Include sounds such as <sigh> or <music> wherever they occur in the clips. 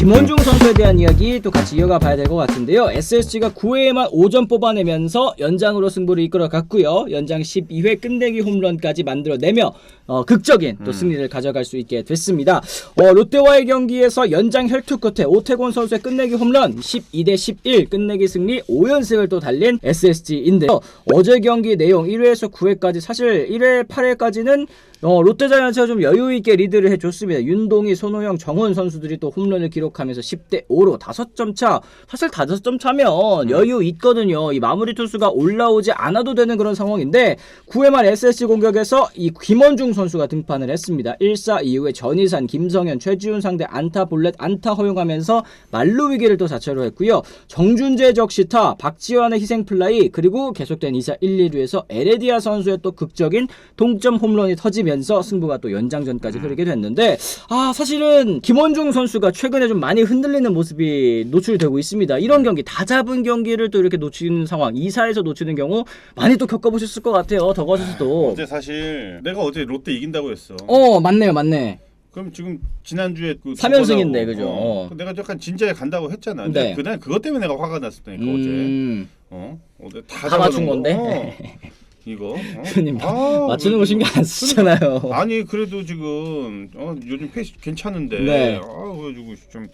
김원중 선수에 대한 이야기 또 같이 이어가 봐야 될 것 같은데요. SSG가 9회에만 5점 뽑아내면서 연장으로 승부를 이끌어갔고요. 연장 12회 끝내기 홈런까지 만들어내며 어, 극적인 또 승리를 가져갈 수 있게 됐습니다. 어, 롯데와의 경기에서 연장 혈투 끝에 오태곤 선수의 끝내기 홈런 12대 11 끝내기 승리 5연승을 또 달린 SSG인데요. 어제 경기 내용 1회에서 9회까지 사실 1회 8회까지는 어, 롯데자이언츠가 좀 여유 있게 리드를 해줬습니다. 윤동희, 손호영, 정훈 선수들이 또 홈런을 기록하면서 10대 5로 5점 차. 사실 5점 차면 여유 있거든요. 이 마무리 투수가 올라오지 않아도 되는 그런 상황인데 9회 말 SSG 공격에서 이 김원중 선수가 등판을 했습니다. 1사 이후에 전희산, 김성현, 최지훈 상대 안타 볼넷 안타 허용하면서 말루 위기를 또 자체로 했고요. 정준재 적시타, 박지환의 희생 플라이 그리고 계속된 2사 1, 2루에서 에레디아 선수의 또 극적인 동점 홈런이 터지 면서 승부가 또 연장전까지 흐르게 됐는데 아 사실은 김원중 선수가 최근에 좀 많이 흔들리는 모습이 노출되고 있습니다. 이런 경기 다 잡은 경기를 또 이렇게 놓치는 상황, 2사에서 놓치는 경우 많이 또 겪어보셨을 것 같아요. 더거셔서도. 어제 사실 내가 어제 롯데 이긴다고 했어. 어 맞네요, 맞네. 그럼 지금 지난주에 그 삼연승인데, 두번 하고, 그죠? 어. 어. 내가 약간 진지하게 간다고 했잖아. 근데 네. 그날 그것 때문에 내가 화가 났었다니까 어제. 음, 어? 어제 다, 다 맞춘 건데? 거. 어. <laughs> 이거. 어? 형님 아, 맞추는 거 신경 안 쓰잖아요. 아니 그래도 지금 어, 요즘 페이스 괜찮은데 네. 아 그래가지고 좀.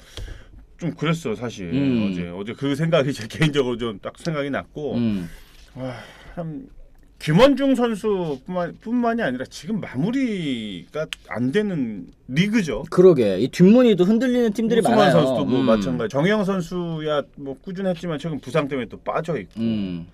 좀 그랬어 사실 음. 어제 어제 그 생각이 제 개인적으로 좀 딱 생각이 났고 음. 참 김원중 선수뿐만 뿐만이 아니라 지금 마무리가 안 되는 리그죠. 그러게 이 뒷문이도 흔들리는 팀들이 많아요. 선수도 뭐 음. 마찬가지. 정영 선수야 뭐 꾸준했지만 최근 부상 때문에 또 빠져 있고 음.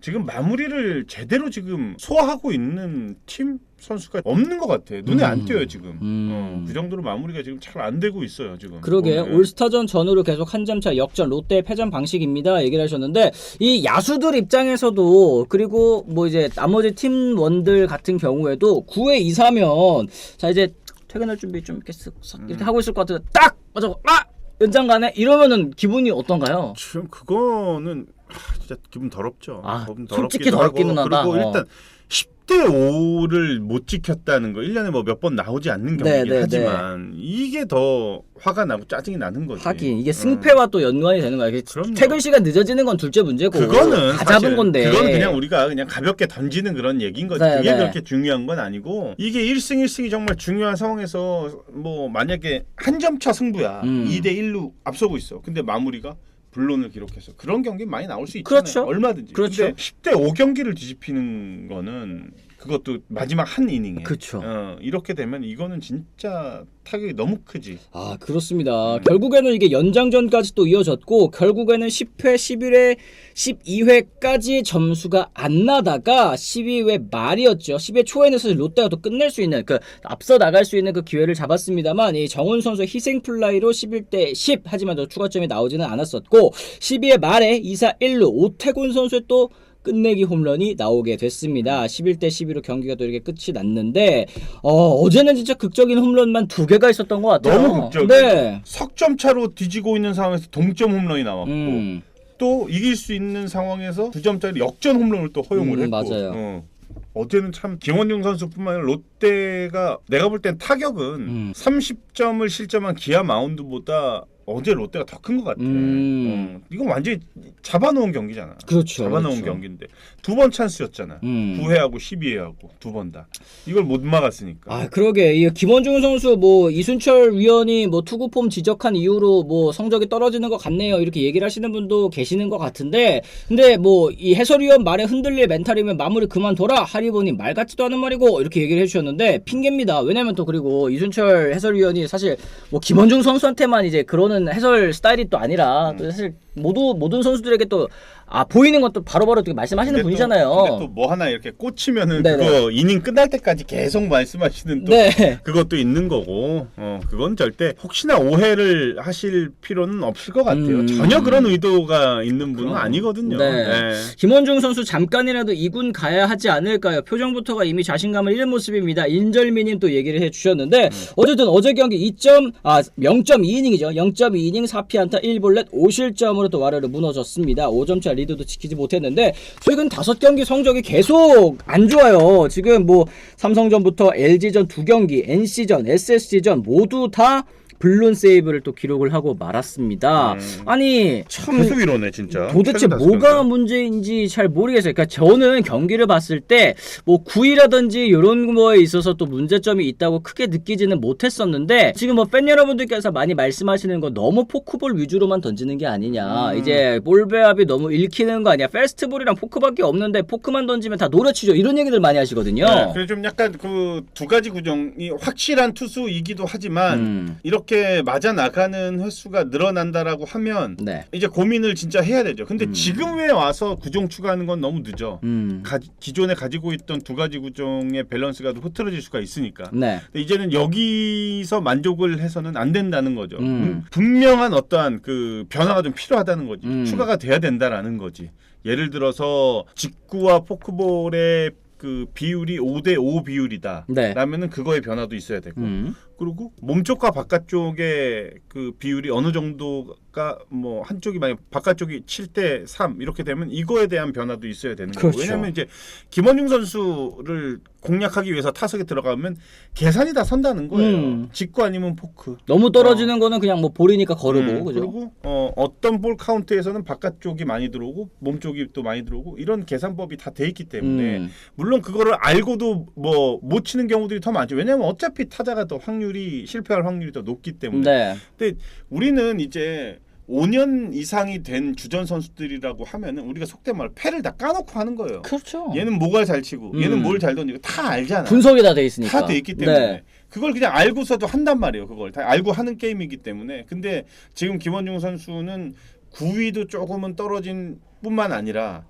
지금 마무리를 제대로 지금 소화하고 있는 팀 선수가 없는 것 같아. 눈에 음. 안 띄어요 지금. 음. 어, 그 정도로 마무리가 지금 잘 안 되고 있어요 지금. 그러게 보면. 올스타전 전후로 계속 한 점 차 역전 롯데 패전 방식입니다 얘기를 하셨는데 이 야수들 입장에서도 그리고 뭐 이제 나머지 팀원들 같은 경우에도 9회 2사면 자 이제 퇴근할 준비 좀 이렇게 쓱싹 음. 이렇게 하고 있을 것 같은데 딱 맞아 아 연장 가네 이러면은 기분이 어떤가요? 지금 그거는 하, 진짜 기분 더럽죠. 아, 기분 솔직히 더럽기는 하고, 하다. 그리고 어. 일단 10대 5를 못 지켰다는 거 1년에 뭐 몇 번 나오지 않는 네, 경기긴 네, 하지만 이게 더 화가 나고 짜증이 나는 거지. 하긴 이게 어. 승패와 또 연관이 되는 거야. 그럼요. 퇴근 시간 늦어지는 건 둘째 문제고 그거는 다 잡은 건데. 그건 그냥 우리가 그냥 가볍게 던지는 그런 얘기인 거지. 네, 그게 네. 그렇게 중요한 건 아니고 이게 1승 1승이 정말 중요한 상황에서 뭐 만약에 한 점 차 승부야. 음. 2대 1로 앞서고 있어. 근데 마무리가 불론을 기록해서 그런 경기 많이 나올 수 있잖아요. 그렇죠. 얼마든지. 그렇죠. 근데 10대 5 경기를 뒤집히는 거는 그것도 마지막 한 이닝에. 그쵸. 어, 이렇게 되면 이거는 진짜 타격이 너무 크지. 아 그렇습니다. 결국에는 이게 연장전까지 또 이어졌고 결국에는 10회, 11회, 12회까지 점수가 안 나다가 12회 말이었죠. 10회 초에는 사실 롯데가 또 끝낼 수 있는 그 앞서 나갈 수 있는 그 기회를 잡았습니다만 이 정훈 선수의 희생 플라이로 11대 10 하지만 또 추가점이 나오지는 않았었고 12회 말에 2사 1루 오태곤 선수의 또 끝내기 홈런이 나오게 됐습니다. 11대 12로 경기가 또 이렇게 끝이 났는데 어, 어제는 진짜 극적인 홈런만 두 개가 있었던 것 같아요. 너무 극적이야. 네. 석점 차로 뒤지고 있는 상황에서 동점 홈런이 나왔고 음. 또 이길 수 있는 상황에서 두 점짜리 역전 홈런을 또 허용을 음, 했고 맞아요. 어. 어제는 참 김원중 선수뿐만 아니라 롯데가 내가 볼 땐 타격은 음. 30점을 실점한 기아 마운드보다 어제 롯데가 더 큰 것 같아. 음. 어. 이건 완전히 잡아놓은 경기잖아. 그렇죠. 잡아놓은 그렇죠. 경기인데 두 번 찬스였잖아. 음. 9회하고 12회하고 두 번 다. 이걸 못 막았으니까. 아 그러게 이 김원중 선수 뭐 이순철 위원이 뭐 투구 폼 지적한 이후로 뭐 성적이 떨어지는 것 같네요 이렇게 얘기를 하시는 분도 계시는 것 같은데 근데 뭐 이 해설위원 말에 흔들릴 멘탈이면 마무리 그만둬라 하리보니 말 같지도 않은 말이고 이렇게 얘기를 해주셨는데 핑계입니다 왜냐면 또 그리고 이순철 해설위원이 사실 뭐 김원중 선수한테만 이제 그러는 해설 스타일이 또 아니라 음. 또 사실 모두 모든 선수들에게 또 아 보이는 것도 바로바로 되게 말씀하시는 근데 또- 분이잖아요. 근데 또 뭐 하나 이렇게 꽂히면은 네네. 그거 이닝 끝날 때까지 계속 말씀하시는 또 네. 그것도 있는 거고, 어, 그건 절대 혹시나 오해를 하실 필요는 없을 것 같아요. 음. 전혀 그런 의도가 있는 분은. 아니거든요. 네. 네. 김원중 선수 잠깐이라도 이군 가야 하지 않을까요? 표정부터가 이미 자신감을 잃은 모습입니다. 인절미님 또 얘기를 해주셨는데 어쨌든 어제 경기 2점 아 0.2이닝이죠. 0.2이닝 4피안타 1볼넷 5실점으로 또 와르르 무너졌습니다. 5점차 리드도 지키지 못했는데 최근 5경기 성적이 계속 안 좋아요. 지금 뭐 삼성전부터 LG전 두 경기, NC전, SSG전 모두 다 블론 세이브를 또 기록을 하고 말았습니다. 음. 아니 참 계속 이러네 진짜. 도대체 뭐가. 문제인지 잘 모르겠어요. 그러니까 저는 경기를 봤을 때 뭐 구위라든지 이런 거에 있어서 또 문제점이 있다고 크게 느끼지는 못했었는데 지금 뭐 팬 여러분들께서 많이 말씀하시는 건 너무 포크볼 위주로만 던지는 게 아니냐. 음. 이제 볼 배합이 너무 읽히는 거 아니야. 페스트볼이랑 포크밖에 없는데 포크만 던지면 다 노려치죠. 이런 얘기들 많이 하시거든요. 네, 그래서 좀 약간 그 두 가지 구정이 확실한 투수이기도 하지만 음. 이렇게 맞아 나가는 횟수가 늘어난다라고 하면 네. 이제 고민을 진짜 해야 되죠. 근데 음. 지금 왜 와서 구종 추가하는 건 너무 늦어. 음. 가, 기존에 가지고 있던 두 가지 구종의 밸런스가 흐트러질 수가 있으니까. 네. 이제는 여기서 만족을 해서는 안 된다는 거죠. 음. 음, 분명한 어떠한 그 변화가 좀 필요하다는 거지. 음. 추가가 돼야 된다라는 거지. 예를 들어서 직구와 포크볼의 그 비율이 5대 5 비율이다. 네. 라면은 그거의 변화도 있어야 되고. 음. 그리고 몸쪽과 바깥쪽의 그 비율이 어느 정도가 뭐 한쪽이 만약 바깥쪽이 7대 3 이렇게 되면 이거에 대한 변화도 있어야 되는 거고. 그렇죠. 왜냐면 이제 김원중 선수를 공략하기 위해서 타석에 들어가면 계산이 다 선다는 거예요. 음. 직구 아니면 포크. 너무 떨어지는 거는 그냥 뭐 볼이니까 거르고 음, 그죠? 그리고 어, 어떤 볼 카운트에서는 바깥쪽이 많이 들어오고 몸쪽이 또 많이 들어오고 이런 계산법이 다 돼 있기 때문에 음. 물론 그거를 알고도 뭐 못 치는 경우들이 더 많죠. 왜냐면 어차피 타자가 더 확률 이 실패할 확률이 더 높기 때문에. 네. 근데 우리는 이제 5년 이상이 된 주전 선수들이라고 하면은 우리가 속된 말 패를 다 까놓고 하는 거예요. 그렇죠. 얘는 뭐가 잘 치고 얘는 음. 뭘잘 던지고 다 알잖아. 분석이 다 돼 있으니까. 다 돼 있기 때문에 네. 그걸 그냥 알고서도 한단 말이에요. 그걸 다 알고 하는 게임이기 때문에. 근데 지금 김원중 선수는 구위도 조금은 떨어진 뿐만 아니라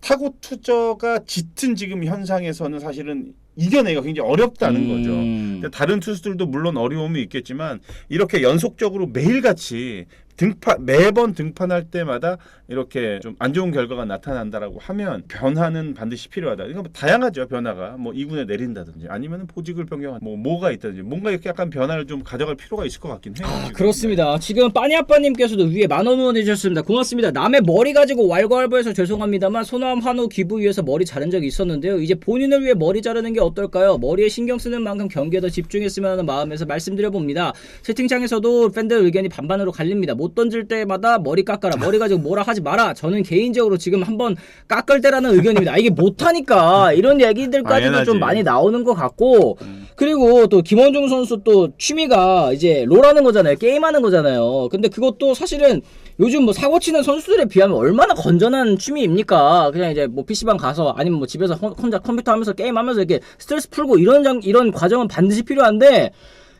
타고 투저가 짙은 지금 현상에서는 사실은 이겨내기가 굉장히 어렵다는 거죠. 음. 근데 다른 투수들도 물론 어려움이 있겠지만 이렇게 연속적으로 매일같이 등판 매번 등판할 때마다 이렇게 좀 안 좋은 결과가 나타난다라고 하면 변화는 반드시 필요하다. 이거 뭐 다양하죠 변화가 뭐 2군에 내린다든지 아니면 보직을 변경한 뭐 뭐가 있다든지 뭔가 이렇게 약간 변화를 좀 가져갈 필요가 있을 것 같긴 해요. 아. 그렇습니다. 지금 빠니아빠님께서도 위에 만원 후원해 주셨습니다. 고맙습니다. 남의 머리 가지고 왈가왈부해서 죄송합니다만 소나무 한우 기부 위해서 머리 자른 적이 있었는데요. 이제 본인을 위해 머리 자르는 게 어떨까요? 머리에 신경 쓰는 만큼 경기에 더 집중했으면 하는 마음에서 말씀드려 봅니다. 채팅창에서도 팬들 의견이 반반으로 갈립니다. 못 던질 때마다 머리 깎아라. 머리 가지고 뭐라 하지 마라. 저는 개인적으로 지금 한번 깎을 때라는 의견입니다. 아, 이게 못하니까 이런 얘기들까지도. 좀 많이 나오는 것 같고 그리고 또 김원중 선수 또 취미가 이제 롤하는 거잖아요. 게임하는 거잖아요. 근데 그것도 사실은 요즘 뭐 사고 치는 선수들에 비하면 얼마나 건전한 취미입니까? 그냥 이제 뭐 PC방 가서 아니면 뭐 집에서 혼- 혼자 컴퓨터 하면서 게임 하면서 이렇게 스트레스 풀고 이런 장, 이런 과정은 반드시 필요한데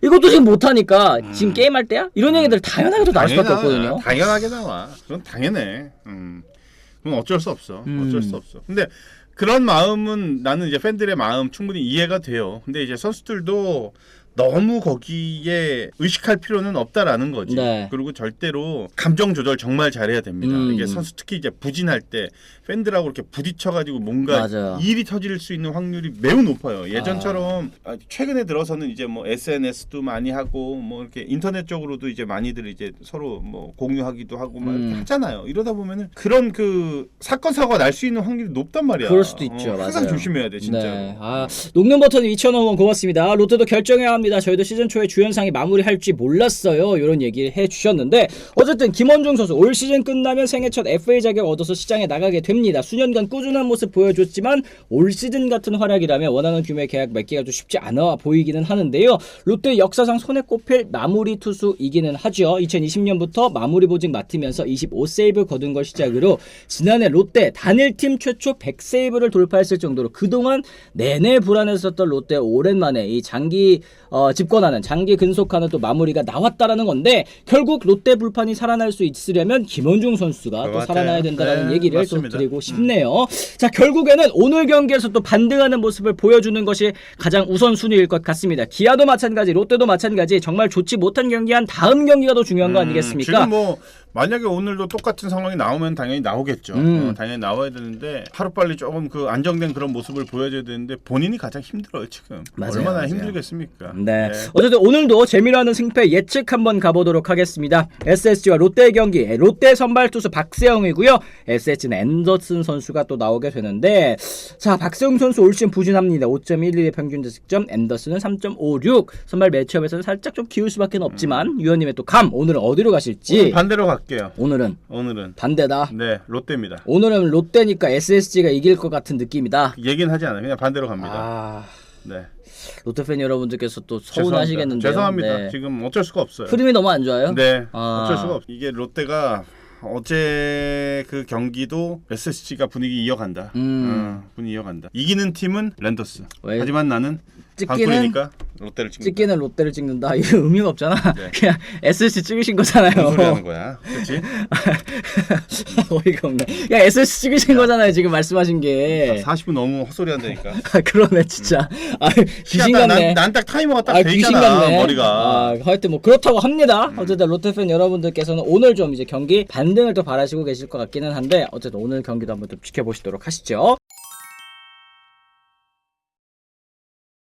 이것도 지금 못하니까 지금 게임할 때야? 이런 얘기들 당연하게도 나올 수밖에 당연하- 없거든요. 당연하게 나와. 그건 당연해. 음. 그건 어쩔 수 없어. 음. 어쩔 수 없어. 근데 그런 마음은 나는 이제 팬들의 마음 충분히 이해가 돼요. 근데 이제 선수들도 너무 거기에 의식할 필요는 없다라는 거지. 네. 그리고 절대로 감정 조절 정말 잘해야 됩니다. 음. 이게 선수 특히 이제 부진할 때 팬들하고 이렇게 부딪혀가지고 뭔가 맞아요. 일이 터질 수 있는 확률이 매우 높아요. 예전처럼 아, 최근에 들어서는 이제 뭐 SNS도 많이 하고 뭐 이렇게 인터넷적으로도 이제 많이들 이제 서로 뭐 공유하기도 하고 막 음. 하잖아요. 이러다 보면은 그런 그 사건 사고가 날 수 있는 확률이 높단 말이야. 그럴 수도 있죠. 어, 항상 맞아요. 조심해야 돼 진짜로. 네. 아, 녹는 버튼 2,000원 후원 고맙습니다. 롯데도 결정해야 합니다. 저희도 시즌 초에 주연상이 마무리할지 몰랐어요. 이런 얘기를 해주셨는데 어쨌든 김원중 선수 올 시즌 끝나면 생애 첫 FA 자격 얻어서 시장에 나가게 됩니다. 수년간 꾸준한 모습 보여줬지만 올 시즌 같은 활약이라면 원하는 규모의 계약 맺기가 좀 쉽지 않아 보이기는 하는데요. 롯데 역사상 손에 꼽힐 마무리 투수이기는 하죠. 2020년부터 마무리 보직 맡으면서 25세이브 거둔 걸 시작으로 지난해 롯데 단일팀 최초 100세이브를 돌파했을 정도로 그동안 내내 불안했었던 롯데 오랜만에 이 장기 어, 집권하는 장기 근속하는 또 마무리가 나왔다라는 건데 결국 롯데 불판이 살아날 수 있으려면 김원중 선수가 또. 살아나야 된다는 네, 얘기를 맞습니다. 또 드리고 싶네요. 자 결국에는 오늘 경기에서 또 반등하는 모습을 보여주는 것이 가장 우선순위일 것 같습니다. 기아도 마찬가지, 롯데도 마찬가지 정말 좋지 못한 경기 한 다음 경기가 더 중요한 거 음, 아니겠습니까? 지금 뭐 만약에 오늘도 똑같은 상황이 나오면 당연히 나오겠죠. 음. 어, 당연히 나와야 되는데 하루 빨리 조금 그 안정된 그런 모습을 보여줘야 되는데 본인이 가장 힘들어요 지금. 맞아요, 얼마나 맞아요. 힘들겠습니까? 네. 어쨌든 오늘도 재미나는 승패 예측 한번 가보도록 하겠습니다. SSG와 롯데 경기. 롯데 선발 투수 박세영이고요. SSG는 앤더슨 선수가 또 나오게 되는데 자 박세영 선수 올 시즌 부진합니다. 5.11의 평균 득점. 앤더슨은 3.56. 선발 매치업에서는 살짝 좀 기울 수밖에 없지만 위원님의 또 감 오늘은 어디로 오늘 가실지. 반대로 갈게요. 오늘은 오늘은 반대다. 네 롯데입니다. 오늘은 롯데니까 SSG가 이길 것 같은 느낌이다. 얘기는 하지 않아요. 그냥 반대로 갑니다. 아 네. 롯데 팬 여러분들께서 또. 서운하시겠는데요. 죄송합니다. 네. 지금 어쩔 수가 없어요. 흐름이 너무 안 좋아요. 네. 아. 어쩔 수가 없. 이게 롯데가 어제 그 경기도 SSG가 분위기 이어간다. 음. 어, 분위기 이어간다. 이기는 팀은 랜더스. 왜? 하지만 나는 찍기는 롯데를 찍는다. 찍기는 롯데를 찍는다. 이거 의미가 없잖아. 네. <laughs> 그냥 SSG 찍으신 거잖아요. 무슨 소리 하는 거야? 그렇지? <laughs> 어이가 없네. 야 SSG 찍으신 거잖아요. 지금 말씀하신 게. 40분 너무 헛소리 한다니까. 아, <laughs> 그러네 진짜. 아 귀신 같네. 난 딱 타이머가 딱아돼 귀신 있잖아. 같네. 머리가. 아, 하여튼 뭐 그렇다고 합니다. 어쨌든 롯데 팬 여러분들께서는 오늘 좀 이제 경기 반등을 또 바라시고 계실 것 같기는 한데 어쨌든 오늘 경기도 한번 좀 지켜보시도록 하시죠.